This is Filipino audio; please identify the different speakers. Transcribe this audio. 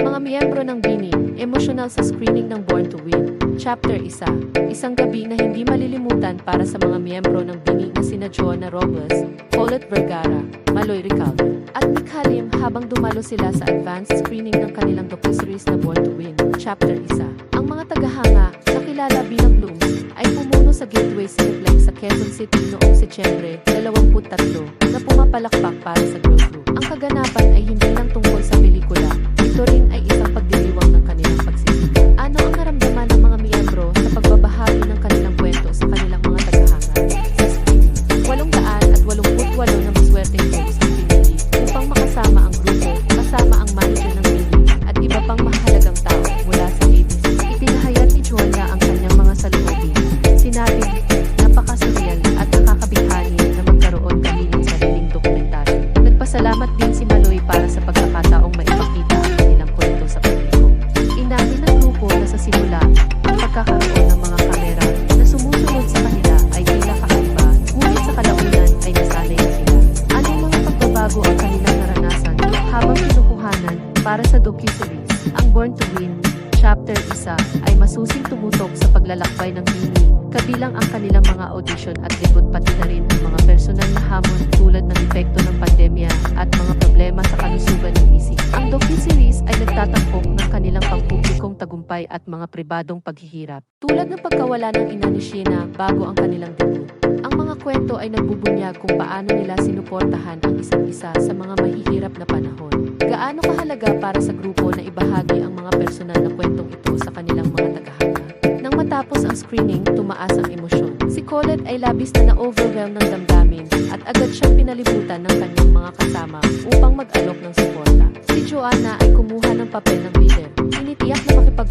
Speaker 1: Mga miyembro ng BINI, emosyonal sa screening ng Born to Win. Chapter 1. Isang gabi na hindi malilimutan para sa mga miyembro ng BINI na sina Joanna Robles, Paulette Vergara, Maloy Ricaldo, at Nick habang dumalo sila sa advanced screening ng kanilang docuseries na Born to Win. Chapter 1. Ang mga tagahanga, na kilala bilang Blooms, ay pumuno sa Gateway Cineplex sa Quezon City noong Setyembre 23 na pumapalakpak para sa girl group. Ang kaganapan ay hindi lang tungkol sa pelikula, ito rin ay isang pagdiriwang ng kanilang pagsisikap. Docuseries? Ang Born to Win, Chapter 1 ay masusing tumutok sa paglalakbay ng Mini, kabilang ang kanilang mga audition at debut pati na rin ang mga personal na hamon tulad ng epekto ng pandemya at mga problema sa kalusugan ng isip. Ang docuseries ay nagtatampok ng kanilang pampublikong tagumpay at mga pribadong paghihirap. Tulad ng pagkawala ng ina ni Sheena bago ang kanilang debut. Ang mga kwento ay nagbubunyag kung paano nila sinuportahan ang isa't isa sa mga mahihirap na panahon. Gaano kahalaga para sa grupo na ibahagi ang mga personal na kwentong ito sa kanilang mga tagahanga. Nang matapos ang screening, tumaas ang emosyon. Si Colette ay labis na na-overwhelm ng damdamin at agad siyang pinalibutan ng kanyang mga kasama upang mag-alok ng suporta. Si Joanna ay kumuha ng papel ng leader. Tinitiyak na makipag